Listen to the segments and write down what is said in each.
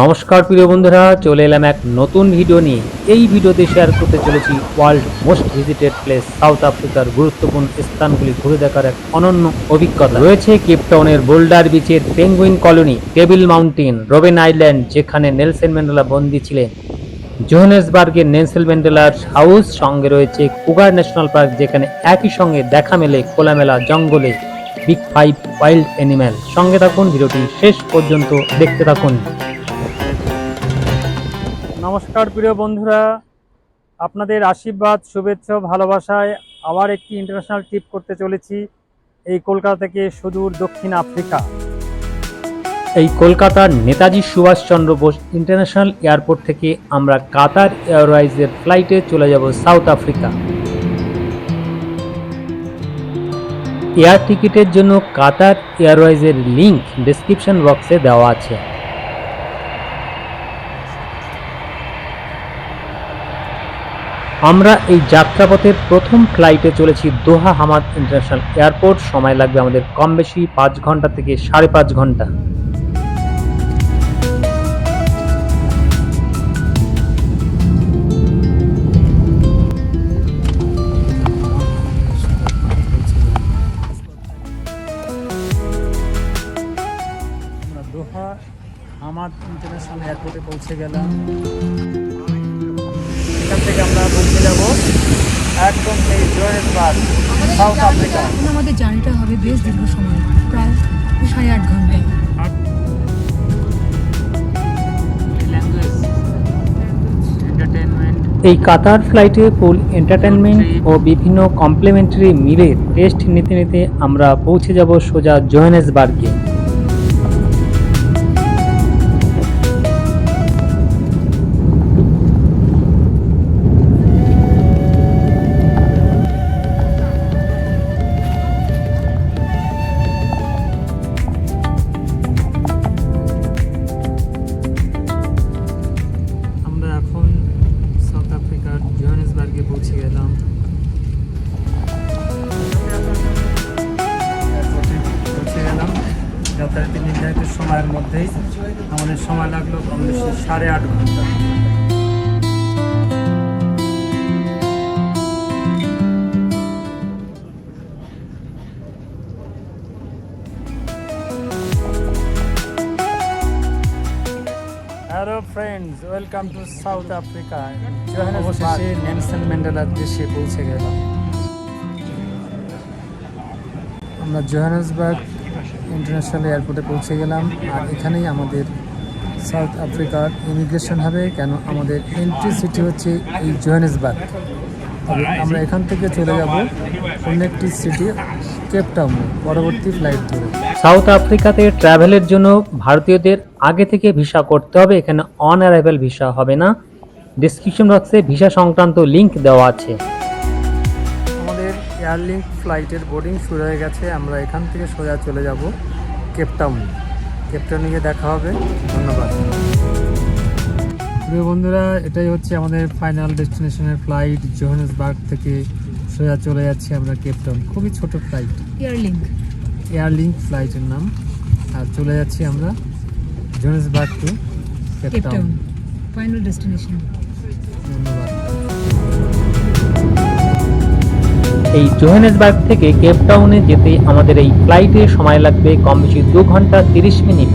নমস্কার প্রিয় বন্ধুরা, চলে এলাম এক নতুন ভিডিও নিয়ে। এই ভিডিওতে শেয়ার করতে চলেছি world most visited place South আফ্রিকার গুরুত্বপূর্ণ স্থানগুলি ঘুরে দেখার এক অনন্য অভিজ্ঞতা। রয়েছে কেপটাউনের বোল্ডার বিচের penguin colony table mountain Robben Island যেখানে নেলসন ম্যান্ডেলা বন্দী ছিলেন। জোহানেসবার্গের নেলসন ম্যান্ডেলার হাউস সঙ্গে রয়েছে কুগার ন্যাশনাল পার্ক যেখানে একই সঙ্গে দেখা মেলে খোলামেলা জঙ্গলে। বিগ ফাইভ ওয়াইল্ড অ্যানিম্যাল সঙ্গে থাকুন ভিডিওটি শেষ পর্যন্ত দেখতে থাকুন। নমস্কার প্রিয় বন্ধুরা। আপনাদের আশীর্বাদ শুভেচ্ছা ভালোবাসায় আবার একটি ইন্টারন্যাশনাল ট্রিপ করতে চলেছি এই কলকাতা থেকে সুদূর দক্ষিণ আফ্রিকা। এই কলকাতার নেতাজি সুভাষচন্দ্র বোস ইন্টারন্যাশনাল এয়ারপোর্ট থেকে আমরা কাতার এয়ারওয়াইজের ফ্লাইটে চলে যাব সাউথ আফ্রিকা এয়ার টিকিটের জন্য কাতার এয়ারওয়েজের লিঙ্ক ডিসক্রিপশন বক্সে দেওয়া আছে। আমরা এই যাত্রাপথে প্রথম ফ্লাইটে চলেছি দোহা হামাদ ইন্টারন্যাশনাল এয়ারপোর্ট। সময় লাগবে আমাদের কম বেশি পাঁচ ঘণ্টা থেকে সাড়ে পাঁচ ঘণ্টা। পৌঁছে গেলাম। এখান থেকে আমরা পৌঁছে যাব। একদম এই জোহানেসবার্গ সাউথ আফ্রিকা। এখন আমাদের জার্নিটা হবে বেশ দীর্ঘ সময় প্রায় সাড়ে আট ঘণ্টা। এই কাতার ফ্লাইটে ফুল এন্টারটেনমেন্ট ও বিভিন্ন কমপ্লিমেন্টারি মিলের টেস্ট নিতে নিতে আমরা পৌঁছে যাব সোজা জোহানেসবার্গে। Friends welcome to South Africa অবশেষে নেলসন ম্যান্ডেলার দেশে পৌঁছে গেলাম। আমরা জোহানেসবার্গ ইন্টারন্যাশনাল এয়ারপোর্টে পৌঁছে গেলাম আর এখানেই আমাদের সাউথ আফ্রিকার ইমিগ্রেশন হবে, কেন আমাদের এন্ট্রি সিটি হচ্ছে এই জোহানেসবার্গ তবে আমরা এখান থেকে চলে যাব অন্য একটি সিটি কেপটাউনে পরবর্তী ফ্লাইট ধরে। সাউথ আফ্রিকাতে ট্রাভেলের জন্য ভারতীয়দের আগে থেকে ভিসা করতে হবে। এখানে অন অ্যারাইভেল ভিসা হবে না। ডিসক্রিপশন বক্সে ভিসা সংক্রান্ত লিংক দেওয়া আছে। আমাদের এয়ার এয়ারলিঙ্ক ফ্লাইটের বোর্ডিং শুরু হয়ে গেছে। আমরা এখান থেকে সোজা চলে যাব কেপটাউন কেপটাউনে গিয়ে দেখা হবে। ধন্যবাদ। প্রিয় বন্ধুরা এটাই হচ্ছে আমাদের ফাইনাল ডেস্টিনেশনের ফ্লাইট জোহানেসবার্গ থেকে সোজা চলে যাচ্ছি আমরা কেপটাউন খুবই ছোট ফ্লাইট ইয়ারলিঙ্ক এয়ারলিঙ্ক ফ্লাইটের নাম। আর চলে যাচ্ছি আমরা Johannesburg to Cape Town Cape Town final destination ধন্যবাদ। এই জোহানেসবার্গ থেকে কেপটাউনে যেতে আমাদের এই ফ্লাইটে সময় লাগবে কম বেশি দু ঘণ্টা তিরিশ মিনিট।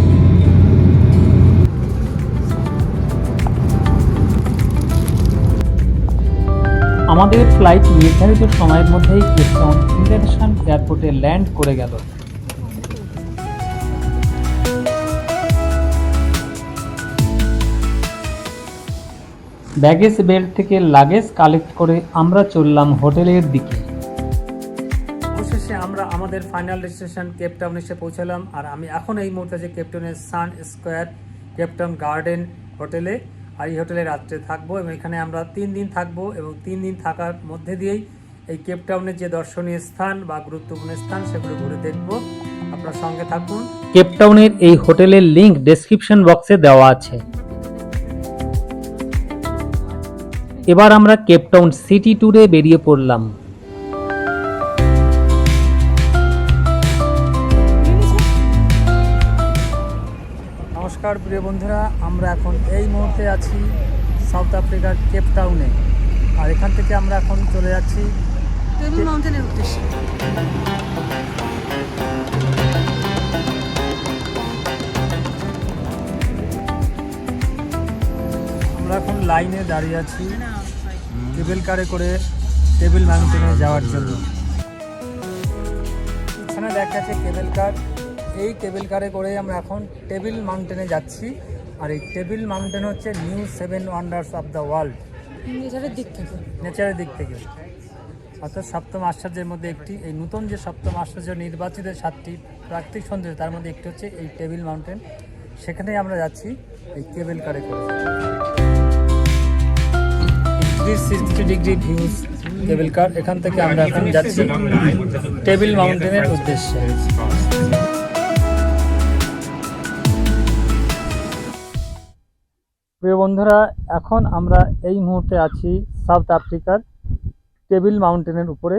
আমাদের ফ্লাইট নির্ধারিত সময়ের মধ্যেই কেপটাউন ইন্টারন্যাশনাল এয়ারপোর্টে ল্যান্ড করে গেল। ব্যাগেজ বেল্ট থেকে লাগেজ কালেক্ট করে আমরা চললাম হোটেলের দিকে। অবশেষে আমরা আমাদের ফাইনাল ডেস্টিনেশন কেপটাউন এসে পৌঁছালাম আর আমি এখন এই মুহূর্তে আছি কেপটাউনের sun square Cape Town garden হোটেলে। আর এই হোটেলে রাত্রে থাকব এবং এখানে আমরা তিন দিন থাকব এবং তিন দিন থাকার মধ্যে দিয়েই এই কেপটাউনের যে দর্শনীয় স্থান বা গুরুত্বপূর্ণ স্থান সেগুলো ঘুরে দেখব। আপনার সঙ্গে থাকুন। কেপটাউনের এই হোটেলের লিংক ডেসক্রিপশন বক্সে দেওয়া আছে। এবার আমরা কেপটাউন সিটি ট্যুরে বেরিয়ে পড়লাম। নমস্কার প্রিয় বন্ধুরা আমরা এখন এই মুহূর্তে আছি সাউথ আফ্রিকার কেপটাউনে আর এখান থেকে আমরা এখন চলে যাচ্ছি উদ্দেশ্যে। আমরা এখন লাইনে দাঁড়িয়ে আছি। টেবিল কারে করে টেবিল মাউন্টেনে যাওয়ার জন্য। এখানে দেখা যাচ্ছে কেবল কার। এই টেবিল কারে করে আমরা এখন টেবিল মাউন্টেনে যাচ্ছি। আর এই টেবিল মাউন্টেন হচ্ছে new seven wonders of the world নেচারের দিক থেকে। নেচারের দিক থেকে। অর্থাৎ সপ্তম আশ্চর্যের মধ্যে একটি। এই নতুন যে সপ্তম আশ্চর্য নির্বাচিত সাতটি প্রাকৃতিক সৌন্দর্য তার মধ্যে একটি হচ্ছে এই টেবিল মাউন্টেন সেখানেই আমরা যাচ্ছি এই কেবল কারে করে। Three sixty degree views cable car এখান থেকে আমরা এখন যাচ্ছি টেবিল মাউন্টেনের উদ্দেশ্যে। প্রিয় বন্ধুরা, এখন আমরা এই মুহূর্তে আছি সাউথ আফ্রিকার টেবিল মাউন্টেনের উপরে।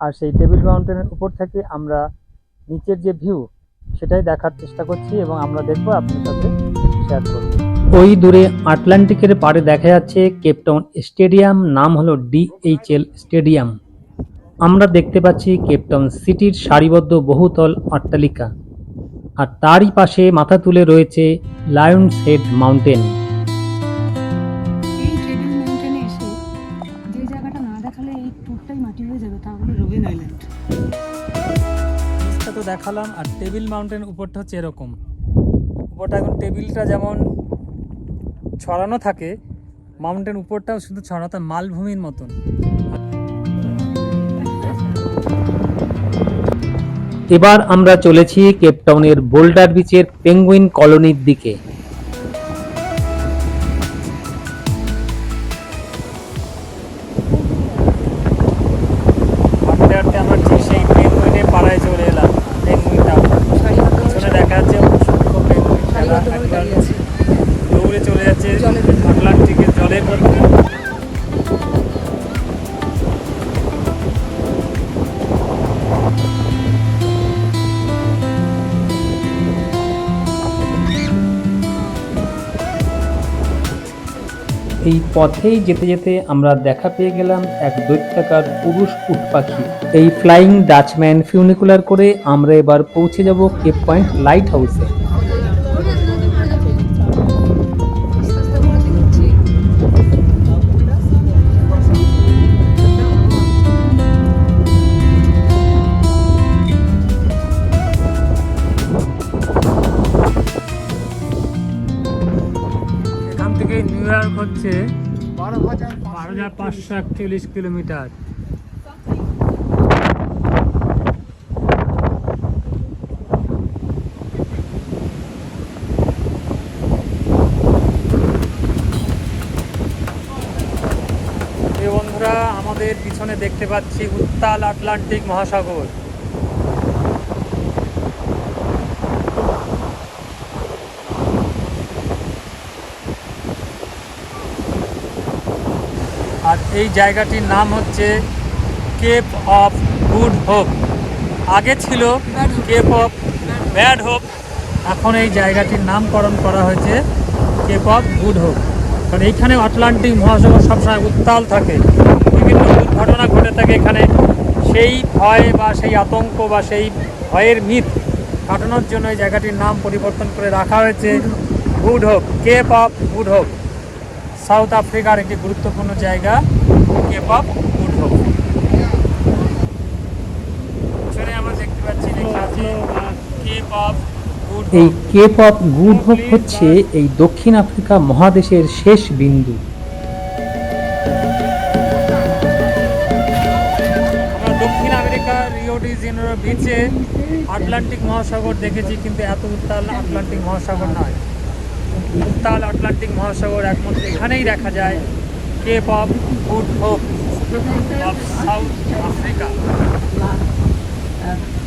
আর সেই টেবিল মাউন্টেনের উপর থেকে আমরা নিচের যে ভিউ সেটাই দেখার চেষ্টা করছি এবং আমরা দেখব আপনার সাথে শেয়ার করব। ওই দূরে আটলান্টিকের পাড়ে দেখা যাচ্ছে কেপটাউন স্টেডিয়াম নাম হলো ডিএইচএল স্টেডিয়াম। আমরা দেখতে পাচ্ছি কেপটাউন সিটির সারিবদ্ধ বহুতল অট্টালিকা। আর তারই পাশে মাথা তুলে রয়েছে লায়ন্স হেড মাউন্টেন। এই টেবিল মাউন্টেনে এসে যে জায়গাটা না দেখালে এই ট্যুরটাই মাটি হয়ে যাবে তা হলো রোবেন আইল্যান্ড নিচটা তো দেখালাম আর টেবিল মাউন্টেন উপরটা হচ্ছে এরকম। উপরটা এখন টেবিলটা যেমন ছড়ানো থাকে মাউন্টেন উপরটাও শুধু ছড়ানো মালভূমির মতন। এবার আমরা চলেছি কেপটাউনের বোল্ডার বিচের পেঙ্গুইন কলোনির দিকে। এই পথেই যেতে যেতে আমরা দেখা পেয়ে গেলাম এক দৈত্যাকার পুরুষ উট পাখি। এই ফ্লাইং ডাচম্যান ফিউনিকুলার করে আমরা এবার পৌঁছে যাব কেপ পয়েন্ট লাইট হাউসে হচ্ছে বারো হাজার পাঁচশো একচল্লিশ কিলোমিটার। বন্ধুরা আমাদের পিছনে দেখতে পাচ্ছি উত্তাল আটলান্টিক মহাসাগর আর এই জায়গাটির নাম হচ্ছে কেপ অফ গুড হোপ। আগে ছিল কেপ অফ ব্যাড হোপ, এখন এই জায়গাটির নামকরণ করা হয়েছে কেপ অফ গুড হোপ। কারণ এইখানে আটলান্টিক মহাসাগর সবসময় উত্তাল থাকে, বিভিন্ন দুর্ঘটনা ঘটে থাকে, এখানে সেই ভয় বা সেই আতঙ্ক বা সেই ভয়ের মিথ কাটানোর জন্য এই জায়গাটির নাম পরিবর্তন করে রাখা হয়েছে good hope, Cape of Good Hope. South আফ্রিকার একটি গুরুত্বপূর্ণ জায়গা কেপ অফ গুড হোপ আমরা দেখতে পাচ্ছি লেখা আছে কেপ অফ এই কেপ অফ গুড হোপ হচ্ছে এই দক্ষিণ আফ্রিকা মহাদেশের শেষ বিন্দু। আমরা দক্ষিণ আমেরিকার রিও ডি জেনেরো বিচে আটলান্টিক মহাসাগর দেখেছি কিন্তু এত উত্তাল আটলান্টিক মহাসাগর নয়। উত্তাল আটলান্টিক মহাসাগর একমাত্র এখানেই দেখা যায় Cape of Good Hope of South Africa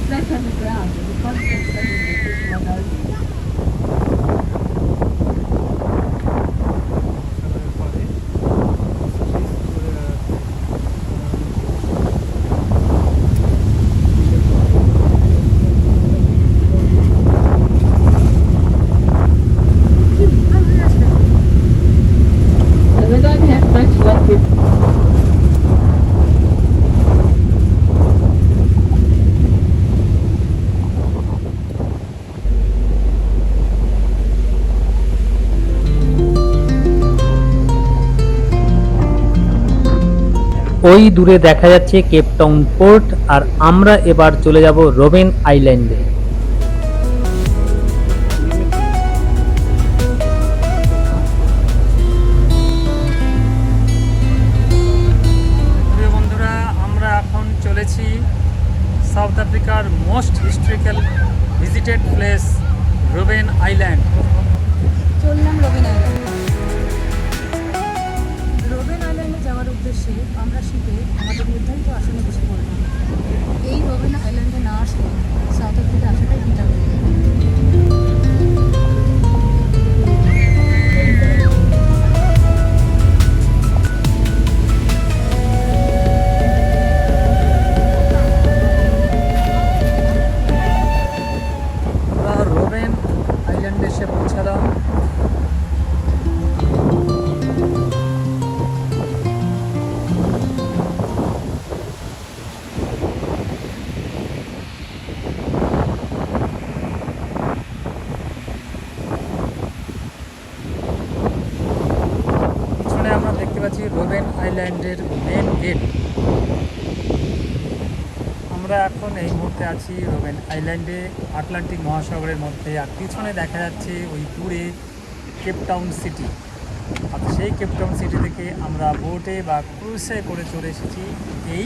Second the ওই দূরে দেখা যাচ্ছে কেপটাউন পোর্ট আর আমরা এবার চলে যাব রোবেন আইল্যান্ডে। আইল্যান্ডে আটলান্টিক মহাসাগরের মধ্যে, আর পিছনে দেখা যাচ্ছে ওই দূরে কেপটাউন সিটি। আর সেই কেপটাউন সিটি থেকে আমরা বোটে বা ক্রুজে করে চলে এসেছি এই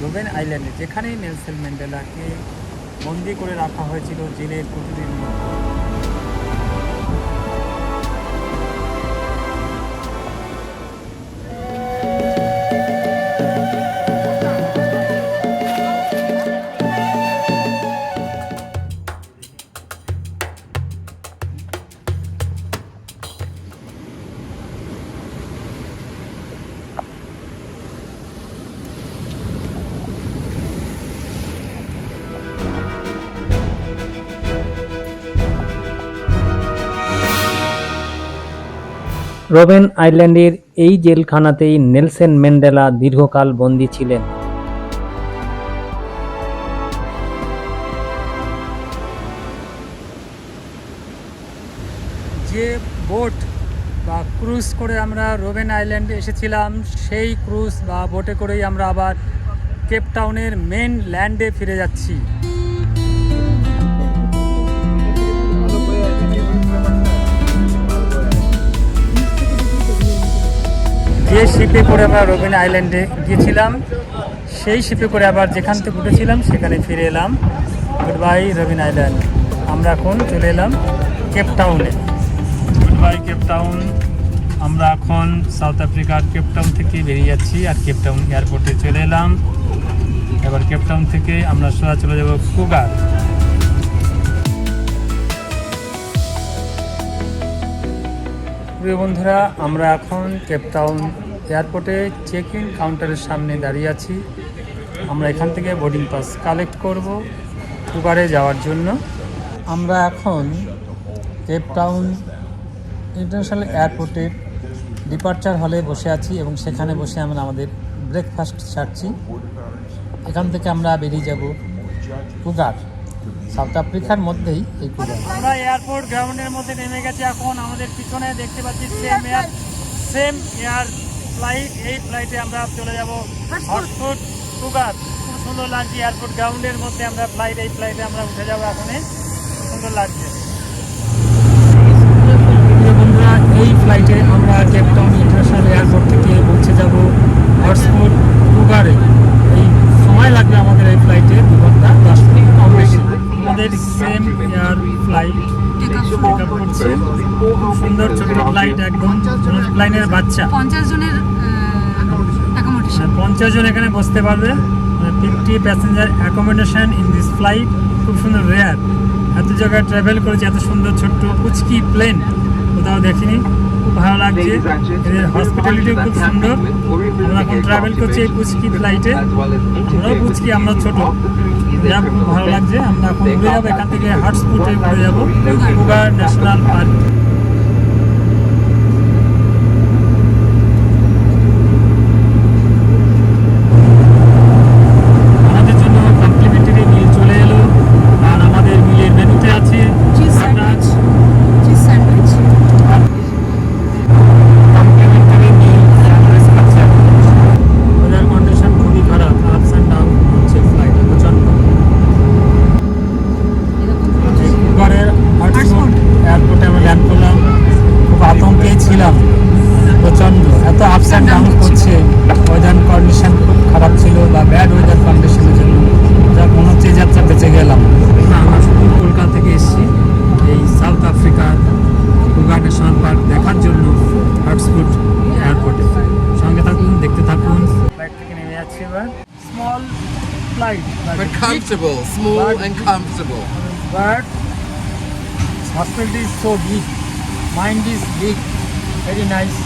রোবেন আইল্যান্ডে, যেখানেই নেলসেল ম্যান্ডেলাকে বন্দি করে রাখা হয়েছিল জেলের প্রতিদিন। মধ্যে রোবেন আইল্যান্ডের এই জেলখানাতেই নেলসন ম্যান্ডেলা দীর্ঘকাল বন্দী ছিলেন। যে বোট বা ক্রুজ করে আমরা রোবেন আইল্যান্ডে এসেছিলাম, সেই ক্রুজ বা বোটে করেই আমরা আবার কেপটাউনের মেন ল্যান্ডে ফিরে যাচ্ছি। যে শিপে করে আমরা রবিন আইল্যান্ডে গিয়েছিলাম, সেই শিপে করে আবার যেখান থেকে উঠেছিলাম, সেখানে ফিরে এলাম। গুড বাই রবিন আইল্যান্ড আমরা এখন চলে এলাম কেপটাউনে গুড বাই কেপটাউন আমরা এখন সাউথ আফ্রিকার কেপটাউন থেকে বেরিয়ে যাচ্ছি আর কেপটাউন এয়ারপোর্টে চলে এলাম। এবার কেপটাউন থেকে আমরা সোজা চলে যাব কুগার প্রিয় বন্ধুরা, আমরা এখন কেপটাউন এয়ারপোর্টে চেক ইন কাউন্টারের সামনে দাঁড়িয়ে আছি। আমরা এখান থেকে বোর্ডিং পাস কালেক্ট করব কুগারে যাওয়ার জন্য। আমরা এখন কেপটাউন ইন্টারন্যাশনাল এয়ারপোর্টের ডিপার্চার হলে বসে আছি এবং সেখানে বসে আমরা আমাদের ব্রেকফাস্ট ছাড়ছি এখান থেকে আমরা বেরিয়ে যাব কুগার সাউথ আফ্রিকার মধ্যেই এই কুগার আমরা এয়ারপোর্ট গ্রাউন্ডের মধ্যে নেমে গেছি। এখন আমাদের পিছনে দেখতে পাচ্ছি same air same air flight এই ফ্লাইটে আমরা চলে যাব হটফুট কুগার খুব সুন্দর লাগছে এয়ারপোর্ট গ্রাউন্ডের মধ্যে আমরা ফ্লাইট এই ফ্লাইটে আমরা উঠে যাব এখন সুন্দর লাগছে। বন্ধুরা এই ফ্লাইটে আমরা কেপটাউন ইন্টারন্যাশনাল এয়ারপোর্ট থেকে পৌঁছে যাব। হটস্পট কুগারে এই সময় লাগবে আমাদের এই ফ্লাইটে দু ঘণ্টা দশ মিনিট কম বেশি আমাদের সেম এয়ার ফ্লাইট করছে খুব সুন্দর ছোট্ট ফ্লাইট একদম প্লাইনের বাচ্চা। পঞ্চাশ জনের পঞ্চাশ জন এখানে বসতে পারবে। Fifty passenger accommodation in this flight খুব সুন্দর রেয়ার এত জায়গায় ট্রাভেল করেছি এত সুন্দর ছোট্ট কুচকি প্লেন কোথাও দেখিনি। খুব ভালো লাগছে। এদের হসপিটালিটি খুব সুন্দর। আমরা এখন ট্রাভেল করছি এই পুচকি ফ্লাইটে আমরাও পুচকি আমরা ছোট। ভালো লাগছে আমরা এখন ঘুরে যাব এখান থেকে হটস্পটে ঘুরে যাব কুগার ন্যাশনাল পার্ক আমাদের জন্য কমপ্লিমেন্টারি মিল চলে এলো আর আমাদের মিলের মেনুতে আছে চিজ আপনার sandwich cheese sandwich complimentary meal sandwich আছে weather condition but comfortable, small But- and comfortable. but hospitality is so big. Mind is big. Very nice.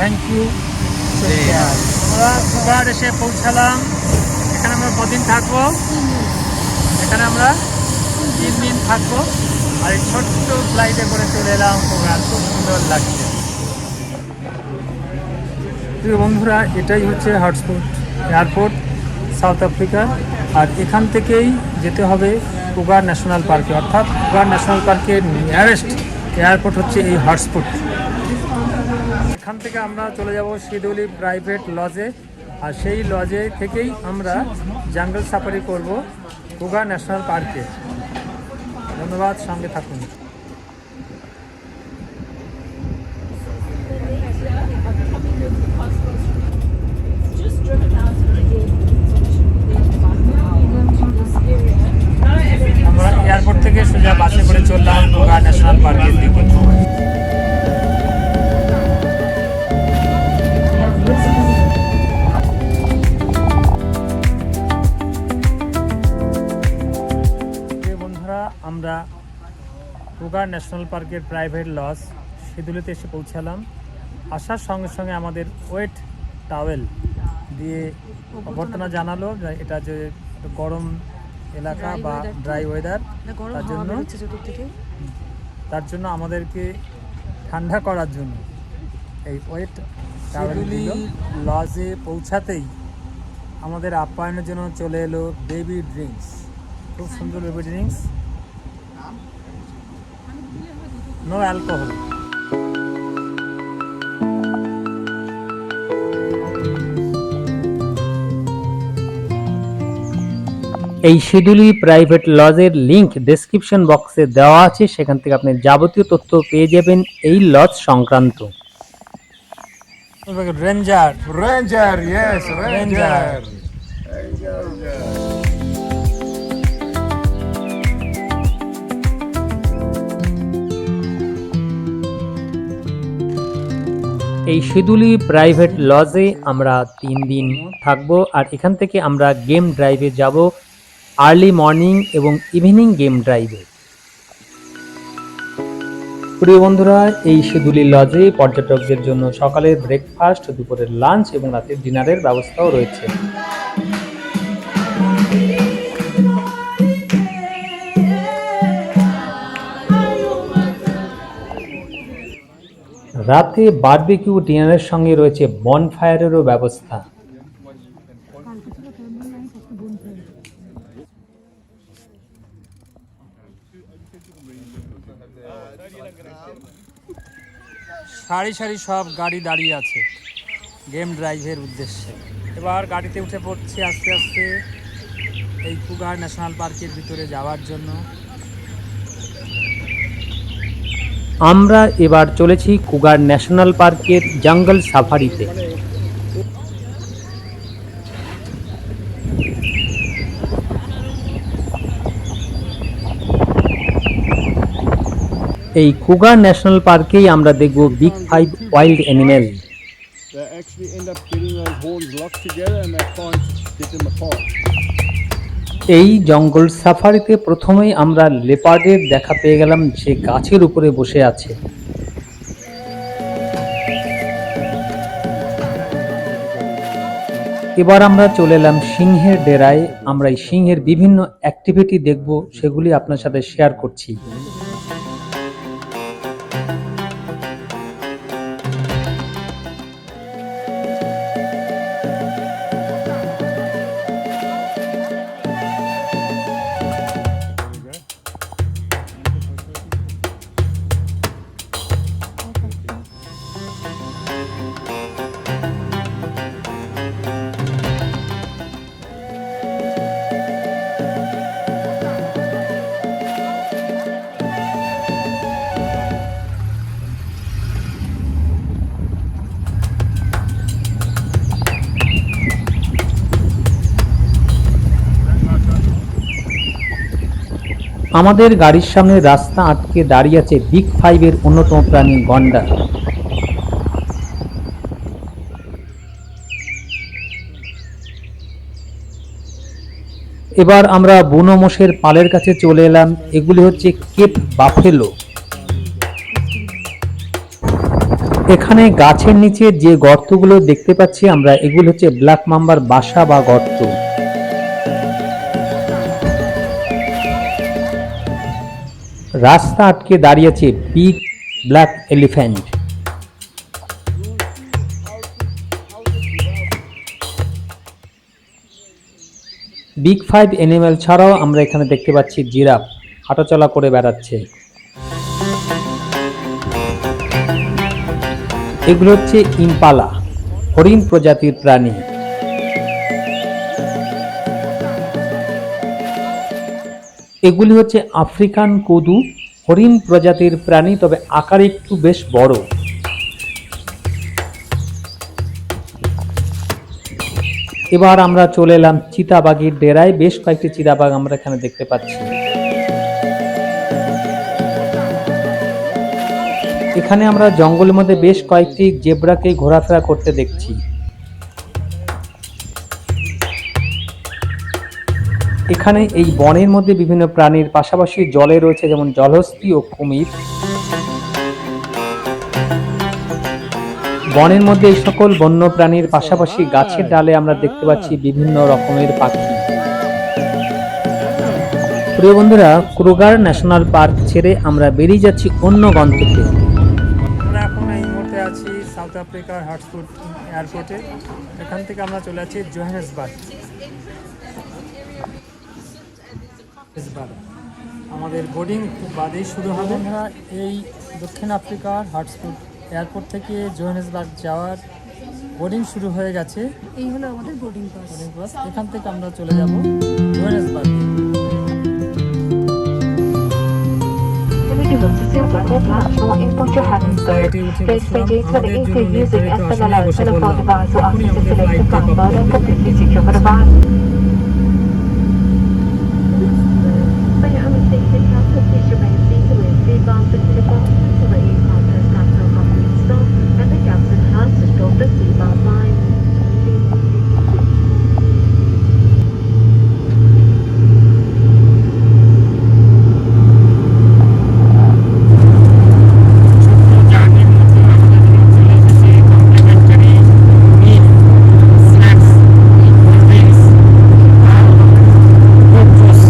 Thank you. আমরা কুবার এসে পৌঁছালাম। এখানে আমরা কদিন থাকব? এখানে আমরা তিন দিন থাকব। আর এই ছোট্ট ফ্লাইটে করে চলে এলাম। খুব সুন্দর লাগছে। প্রিয় বন্ধুরা এটাই হচ্ছে হটস্পট এয়ারপোর্ট সাউথ আফ্রিকা আর এখান থেকেই যেতে হবে কুগার ন্যাশনাল পার্কে। অর্থাৎ কুগার ন্যাশনাল পার্কের নিয়ারেস্ট এয়ারপোর্ট হচ্ছে এই হটস্পট এখান থেকে আমরা চলে যাব শিদুলি প্রাইভেট লজে আর সেই লজে থেকেই আমরা জাঙ্গল সাফারি করব কুগার ন্যাশনাল পার্কে। ধন্যবাদ, সঙ্গে থাকুন। এয়ারপোর্ট থেকে সোজা বাসে করে চললাম কুগার ন্যাশনাল পার্কের দিকে। আমরা কুগার ন্যাশনাল পার্কের প্রাইভেট লজ সেদুলিতে এসে পৌঁছালাম। আসার সঙ্গে সঙ্গে আমাদের ওয়েট টাওয়েল দিয়ে অভ্যর্থনা জানালো এটা যে গরম এলাকা বা ড্রাই ওয়েদার তার জন্য তার জন্য আমাদেরকে ঠান্ডা করার জন্য এই ওয়েট টাওয়েলগুলি লজে পৌঁছাতেই আমাদের আপ্যায়নের জন্য চলে এলো বেবি ড্রিঙ্কস খুব সুন্দর বেবি ড্রিঙ্কস নো অ্যালকোহল এই শিডিউলি প্রাইভেট লজের লিংক ডেসক্রিপশন বক্সে দেওয়া আছে সেখান থেকে আপনি যাবতীয় তথ্য পেয়ে যাবেন এই লজ সংক্রান্ত। রেঞ্জার. এই শিদুলি প্রাইভেট লজে আমরা তিন দিন থাকব আর এখান থেকে আমরা গেম ড্রাইভে যাব। আর্লি মর্নিং এবং ইভিনিং গেম ড্রাইভে প্রিয় বন্ধুরা, এই শিদুলি লজে পর্যটকদের জন্য সকালের ব্রেকফাস্ট দুপুরের লাঞ্চ এবং রাতের ডিনারের ব্যবস্থাও রয়েছে। রাতে বারবিকিউ ডিনারের সঙ্গে রয়েছে বনফায়ারেরও ব্যবস্থা। সারি সারি সব গাড়ি দাঁড়িয়ে আছে গেম ড্রাইভের উদ্দেশ্যে। এবার গাড়িতে উঠে পড়ছে আস্তে আস্তে এই কুগার ন্যাশনাল পার্কের ভিতরে যাওয়ার জন্য। আমরা এবার চলেছি কুগার ন্যাশনাল পার্কের জঙ্গল সাফারিতে। এই কুগার ন্যাশনাল পার্কেই আমরা দেখব বিগ ফাইভ ওয়াইল্ড অ্যানিমেল. এই জঙ্গল সাফারিতে প্রথমেই আমরা লেপার্ডের দেখা পেয়ে গেলাম যে গাছের উপরে বসে আছে। এবার আমরা চলে এলাম সিংহের ডেরায়। আমরা এই সিংহের বিভিন্ন অ্যাক্টিভিটি দেখব সেগুলি আপনার সাথে শেয়ার করছি। আমাদের গাড়ির সামনে রাস্তা আটকে দাঁড়িয়ে আছে বিগ ফাইভের অন্যতম প্রাণী গন্ডা। এবার আমরা বুনো মোষের পালের কাছে চলে এলাম। এগুলি হচ্ছে কেপ বাফেলো। এখানে গাছের নিচে যে গর্তগুলো দেখতে পাচ্ছি আমরা, এগুলো হচ্ছে ব্ল্যাক মাম্বার বাসা বা গর্ত। রাস্তা আটকে দাঁড়িয়েছে big black elephant big five animal ছাড়াও আমরা এখানে দেখতে পাচ্ছি জিরাফ, হাঁটাচলা করে বেড়াচ্ছে। এগুলো হচ্ছে ইম্পালা, হরিণ প্রজাতির প্রাণী। এগুলি হচ্ছে আফ্রিকান কদু, হরিণ প্রজাতির প্রাণী, তবে আকারে একটু বেশ বড়। এবার আমরা চলে এলাম চিতাবাগির ডেরায়। বেশ কয়েকটি চিতাবাঘ আমরা এখানে দেখতে পাচ্ছি। এখানে আমরা জঙ্গলের মধ্যে বেশ কয়েকটি জেব্রাকে ঘোরাফেরা করতে দেখছি। এখানে এই বনের মধ্যে বিভিন্ন প্রাণীর পাশাপাশি জলে রয়েছে যেমন জলহস্তি ও কুমির। বনের মধ্যে এই সকল বন্য প্রাণীর পাশাপাশি গাছের ডালে আমরা দেখতে পাচ্ছি বিভিন্ন রকমের পাখি। প্রিয় বন্ধুরা, ক্রুগার ন্যাশনাল পার্ক ছেড়ে আমরা বেরিয়ে যাচ্ছি অন্য গন্তব্যে। আমরা এখন এই মুহূর্তে আছি সাউথ আফ্রিকার হার্টসফুড এয়ারপোর্টে। এখান থেকে আমরা চলে আছি জোহানেসবার্গ। আমাদের বোর্ডিং খুব বাদেই শুরু হবে। আমরা এই দক্ষিণ আফ্রিকার হার্টসফুড এয়ারপোর্ট থেকে জোহানেসবার্গ যাওয়ার বোর্ডিং শুরু হয়ে গেছে। এই হলো আমাদের বোর্ডিং পাস বোর্ডিং পাস এখান থেকে আমরা চলে যাব Johannesburg. Individuals to Silver International Airport Johannesburg. Please stay for the easy using SMLR telephone device or access to select the comfort and completely secure for the bus. For your own safety, please remain seated with seatbelts and seatbelts until the e-commerce capital company stop and the captain has to stop the seatbelt line. জার্নির মধ্যে আমাদের চলে এসেছে complimentary meal snacks cold drinks fruit juice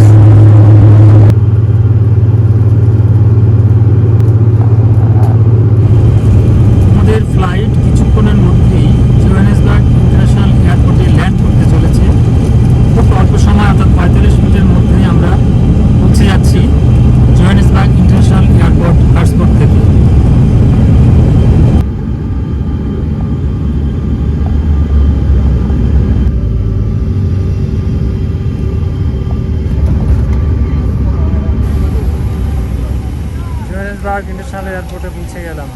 আমাদের flight কিছুক্ষণের মধ্যেই Johannesburg international এয়ারপোর্টে land করতে চলেছে খুব অল্প সময় অর্থাৎ পঁয়তাল্লিশ মিনিটের মধ্যেই আমরা পৌঁছে যাচ্ছি জোহানেসবার্গ ইন্টারন্যাশনাল এয়ারপোর্ট হার্সপোর্ট থেকে ইন্টারন্যাশনাল এয়ারপোর্টে পৌঁছে গেলাম।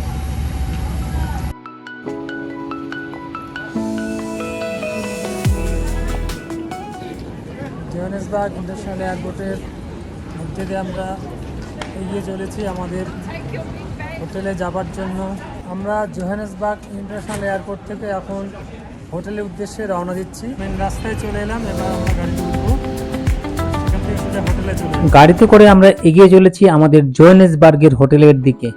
জোহানেসবার্গ ইন্টারন্যাশনাল এয়ারপোর্টের মধ্যে দিয়ে আমরা এগিয়ে চলেছি আমাদের হোটেলে যাবার জন্য। আমরা জোহানেসবার্গ ইন্টারন্যাশনাল এয়ারপোর্ট থেকে এখন হোটেলের উদ্দেশ্যে রওনা দিচ্ছি। মেন রাস্তায় চলে এলাম, এবার আমরা গাড়িতে গাড়িতে করে আমরা এগিয়ে চলেছি আমাদের জোহেনেসবার্গের হোটেলের দিকে।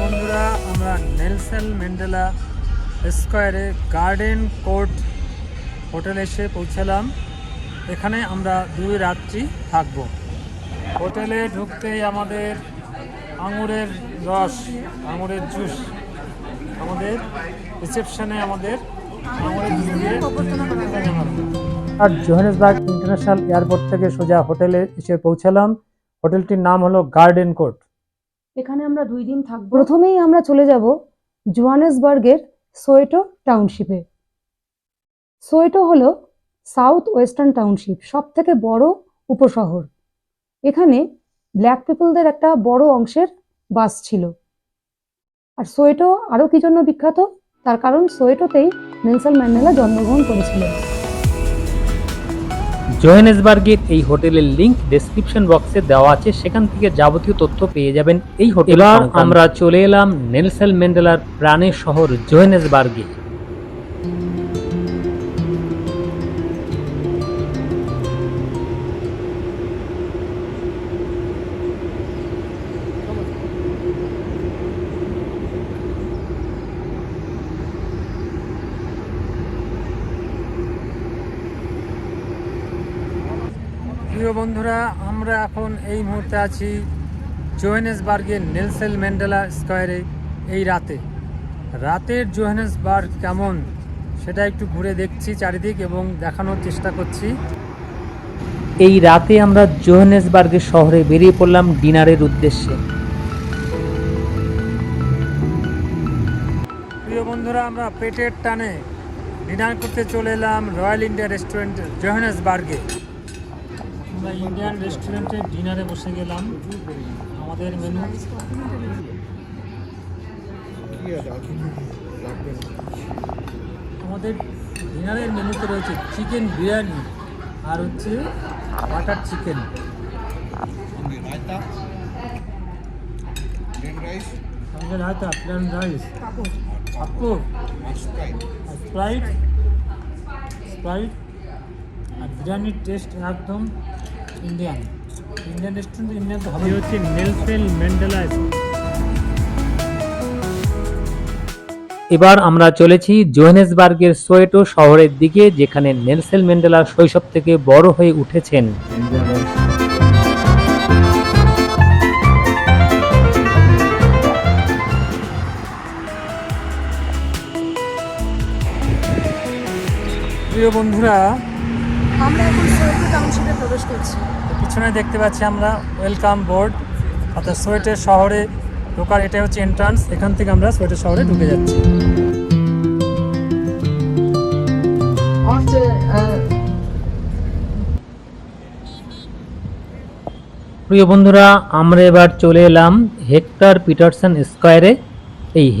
বন্ধুরা আমরা নেলসন ম্যান্ডেলা স্কোয়ারে গার্ডেন কোর্ট হোটেলে এসে পৌঁছালাম। এখানে আমরা দুই রাত্রি থাকব। হোটেলে ঢুকতেই আমাদের আঙুরের রস আঙুরের জুস আমাদের রিসেপশনে আমাদের আঙুরের জুস দিয়ে। আর জোহানেসবার্গ ইন্টারন্যাশনাল এয়ারপোর্ট থেকে সোজা হোটেলে এসে পৌঁছালাম। হোটেলটির নাম হলো গার্ডেন কোর্ট। এখানে আমরা দুই দিন থাকব। প্রথমেই আমরা চলে যাব জোহানেসবার্গের সোয়েটো টাউনশিপে। সোয়েটো হলো সাউথ ওয়েস্টার্ন টাউনশিপ সব থেকে বড় উপশহর। এখানে ব্ল্যাক পিপলদের একটা বড় অংশের বাস ছিল। আর সোয়েটো আরও কি জন্য বিখ্যাত? তার কারণ সোয়েটোতেই নেলসন ম্যান্ডেলা জন্মগ্রহণ করেছিলেন। জোহেনেসবার্গের এই হোটেলের লিংক ডেসক্রিপশন বক্সে দেওয়া আছে। সেখান থেকে যাবতীয় তথ্য পেয়ে যাবেন এই হোটেল আমরা চলে এলাম নেলসেল ম্যান্ডেলার প্রাণের শহর জোহেনেসবার্গে। বন্ধুরা, আমরা এখন এই মুহূর্তে আছি জোহেনেসবার্গের নেলসেল ম্যান্ডেলা স্কোয়ারে এই রাতে। রাতের জোহেনেসবার্গ কেমন সেটা একটু ঘুরে দেখছি চারিদিক এবং দেখানোর চেষ্টা করছি। এই রাতে আমরা জোহানেসবার্গের শহরে বেরিয়ে পড়লাম ডিনারের উদ্দেশ্যে। প্রিয় বন্ধুরা, আমরা পেটের টানে ডিনার করতে চলে এলাম রয়্যাল ইন্ডিয়া রেস্টুরেন্ট জোহানেসবার্গে। আমরা ইন্ডিয়ান রেস্টুরেন্টে ডিনারে বসে গেলাম। আমাদের মেনু আমাদের ডিনারের মেনুতে রয়েছে চিকেন বিরিয়ানি আর হচ্ছে butter chicken plain rice Sprite Sprite আর বিরিয়ানির টেস্ট একদম ইন্ডিয়ান ইন্ডিয়ান রেস্টুরেন্ট ইন্ডিয়ান তো হবে হচ্ছে নেলসেল ম্যান্ডেলা এবার আমরা চলেছি জোহানেসবার্গের সোয়েটো শহরের দিকে যেখানে নেলসেল ম্যান্ডেলা শৈশব থেকে বড় হয়ে উঠেছেন। প্রিয় বন্ধুরা আমরা এখন সোয়েটো টাউনশিপে প্রবেশ করছি। পিছনে দেখতে পাচ্ছি আমরা ওয়েলকাম বোর্ড অর্থাৎ সোয়েটের শহরে ঢোকার এটা হচ্ছে এন্ট্রান্স এখান থেকে আমরা সোয়েটের শহরে ঢুকে যাচ্ছি। প্রিয় বন্ধুরা আমরা এবার চলে এলাম হেক্টর পিটারসন স্কোয়ারে।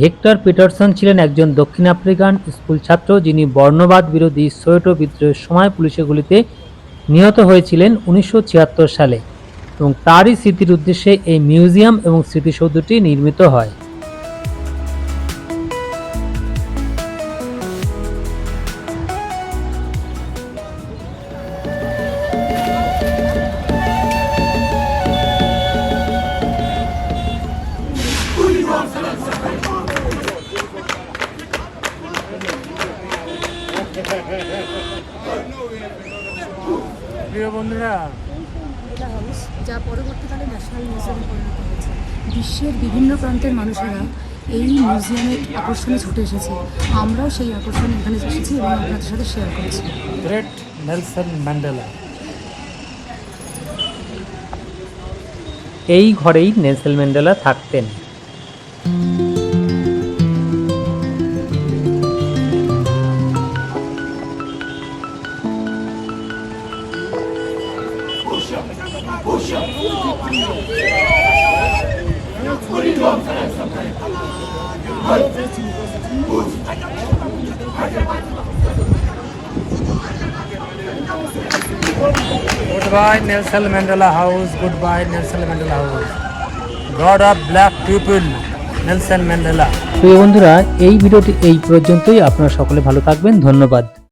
হেক্টর পিটারসন ছিলেন একজন দক্ষিণ আফ্রিকান স্কুল ছাত্র যিনি বর্ণবাদ বিরোধী সোয়েটো বিদ্রোহের সময় পুলিশের গুলিতে নিহত হয়েছিলেন উনিশশো ছিয়াত্তর সালে এবং তারই স্মৃতির উদ্দেশ্যে এই মিউজিয়াম এবং স্মৃতিসৌধটি নির্মিত হয়। যা পরবর্তীকালে ন্যাশনাল মিউজিয়ামে পরিণত হয়েছে। বিশ্বের বিভিন্ন প্রান্তের মানুষেরা এই মিউজিয়ামে আকর্ষণে ছুটে এসেছে। আমরাও সেই আকর্ষণ এখানে এসেছি এবং আপনাদের সাথে শেয়ার করেছি। Great Nelson Mandela. এই ঘরেই নেলসেল ম্যান্ডেলা থাকতেন। Bye Nelson Mandela house good bye Nelson Mandela house god of black people Nelson Mandela প্রিয় বন্ধুরা, এই ভিডিওটি এই পর্যন্তই। আপনারা সকলে ভালো থাকবেন। ধন্যবাদ।